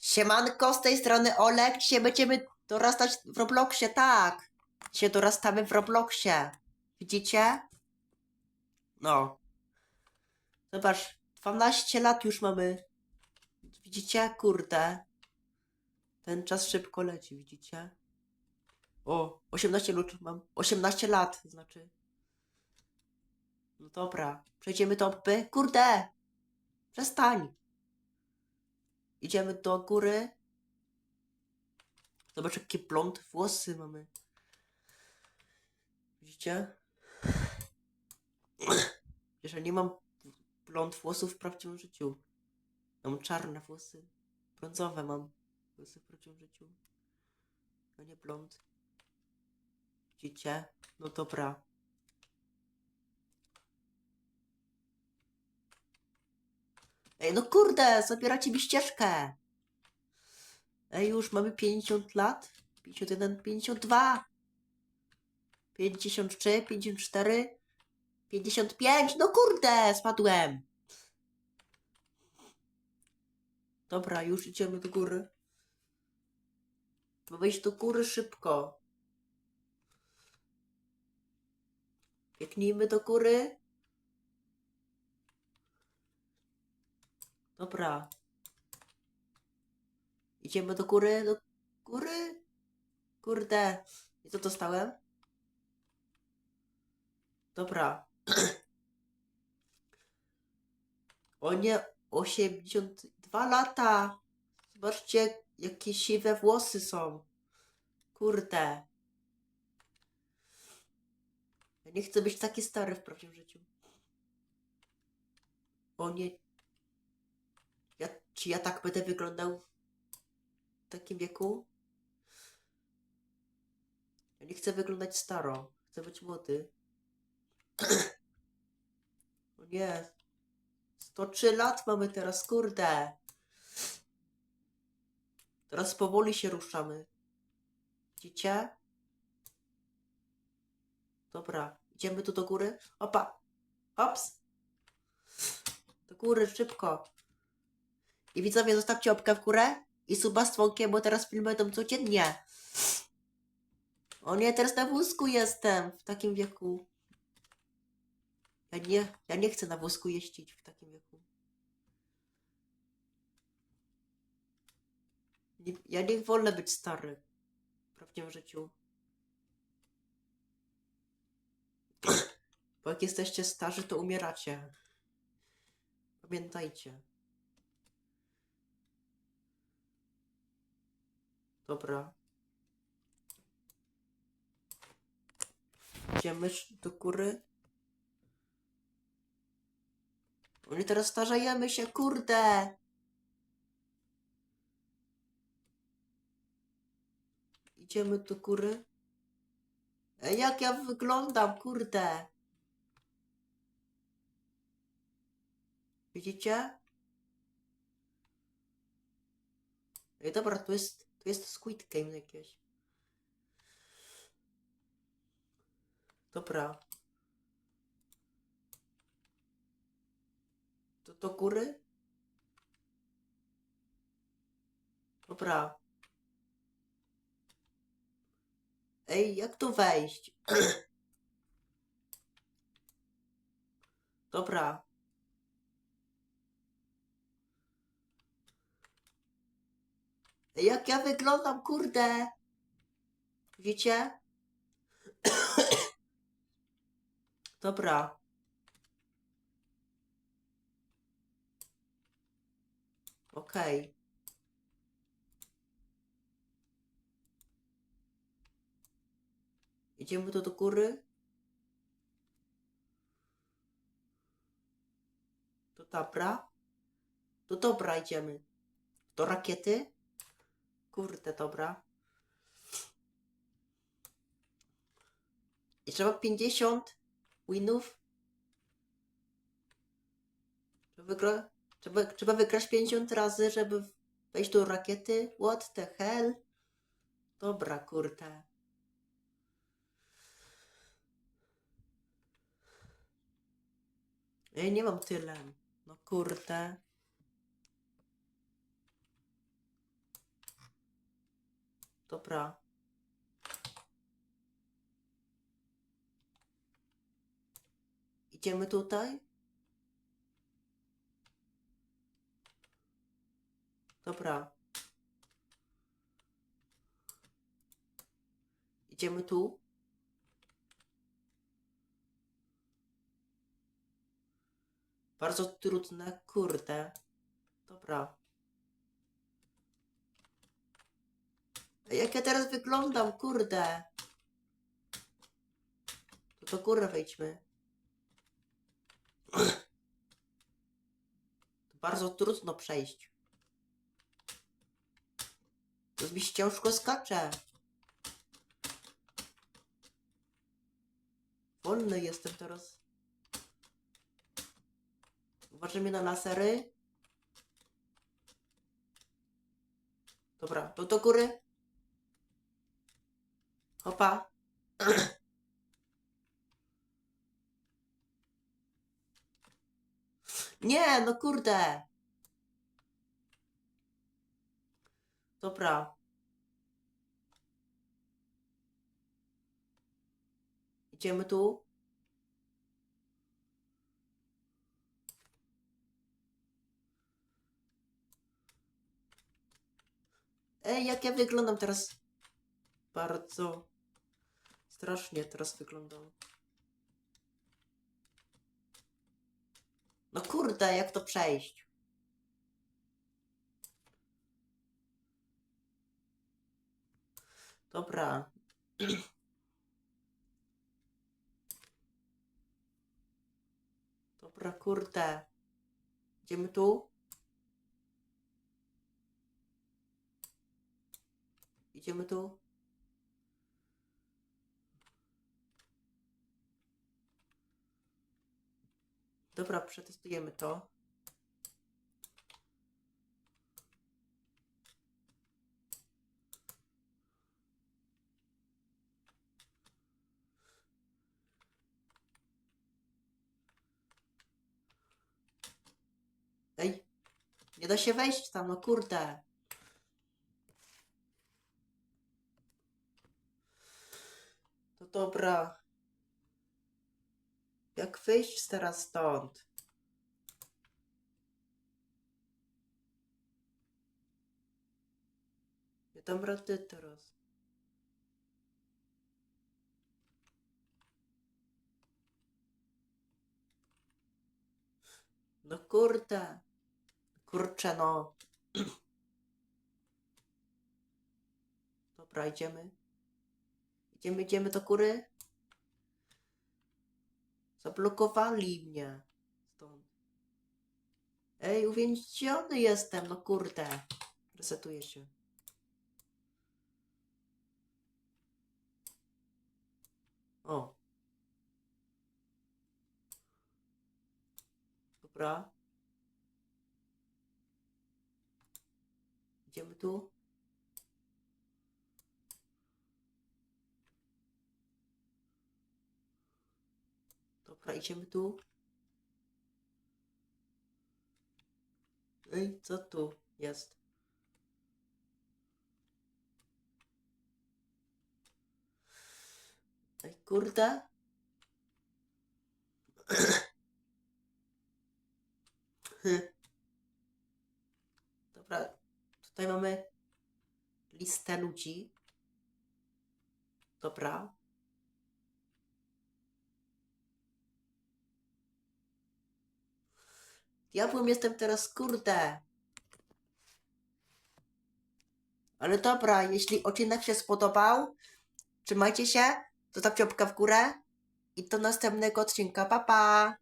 Siemanko, z tej strony Olek. Dzisiaj będziemy dorastać w Robloxie, tak. Dzisiaj dorastamy w Robloxie. Widzicie? No. Zobacz, 12 lat już mamy. Widzicie? Kurde. Ten czas szybko leci, widzicie? O, 18 lat mam. 18 lat, znaczy. No dobra, przejdziemy do opy. Kurde! Przestań! Idziemy do góry. Zobacz, jakie blond włosy mamy. Widzicie? Że nie mam blond włosów w prawdziwym życiu. Mam czarne włosy. Brązowe mam włosy w prawdziwym życiu. A nie blond. Widzicie? No dobra. Ej, no kurde, zabieracie mi ścieżkę. Ej, już mamy 50 lat. 51, 52. 53, 54, 55. No kurde, spadłem. Dobra, już idziemy do góry. Trzeba wejść do góry szybko. Biegnijmy do góry. Dobra. Idziemy do góry, do góry. Kurde. I co dostałem? Dobra. O nie, 82 lata. Zobaczcie, jakie siwe włosy są. Kurde. Ja nie chcę być taki stary w prawdziwym życiu. O nie, czy ja tak będę wyglądał w takim wieku? Ja nie chcę wyglądać staro. Chcę być młody. O nie. 103 lat mamy teraz, kurde. Teraz powoli się ruszamy. Widzicie? Dobra, idziemy tu do góry. Opa. Hops. Do góry, szybko. I widzowie, zostawcie łapkę w górę i suba z dzwonkiem, bo teraz filmy będą codziennie. O nie, teraz na wózku jestem w takim wieku. Ja nie, ja nie chcę na wózku jeździć w takim wieku. Nie, ja nie wolę być stary w prawdziwym życiu. Bo jak jesteście starzy, to umieracie. Pamiętajcie. Dobra. Idziemy do góry. Oni teraz starzejemy się, kurde! Idziemy do góry. Jak ja wyglądam, kurde! Widzicie? Ej, dobra, tu jest, tu jest Squid Game jakieś. Dobra. To do góry? Dobra. Ej, jak tu wejść? Dobra. Jak ja wyglądam, kurde? Widzicie? Dobra. Okej. Idziemy tu do góry. To dobra. To dobra, idziemy. Do rakiety. Kurde, dobra. I trzeba 50 winów. Trzeba, wygra... trzeba, trzeba wygrać 50 razy, żeby wejść do rakiety. What the hell? Dobra, kurde. Ej, nie mam tyle. No kurde. Dobra. Idziemy tutaj? Dobra. Idziemy tu? Bardzo trudne, kurde. Dobra. Jak ja teraz wyglądam, kurde. To do góry wejdźmy. To bardzo trudno przejść. To mi się ciężko skacze. Wolny jestem teraz. Uważajmy na lasery. Dobra, to do góry. Hopa. Nie, no kurde. Dobra. Idziemy tu. Ej, jak ja wyglądam teraz? Bardzo strasznie teraz wyglądam. No kurde, jak to przejść? Dobra. Dobra, kurde. Idziemy tu? Idziemy tu? Dobra, przetestujemy to. Ej, nie da się wejść tam, no kurde. To dobra. Jak wyjść teraz stąd? Nie dam rady teraz. No kurde. Kurczę no. Dobra, idziemy. Idziemy, idziemy do góry. Zablokowali mnie stąd. Ej, uwięziony jestem, no kurde. Resetuję się. O. Dobra. Idziemy tu. Dobra, idziemy tu. Ej, co tu jest? Ej, kurde. Dobra, tutaj mamy listę ludzi. Dobra. Diabłem jestem teraz, kurde. Ale dobra, jeśli odcinek się spodobał, trzymajcie się, zostawcie łapkę w górę i do następnego odcinka, pa pa!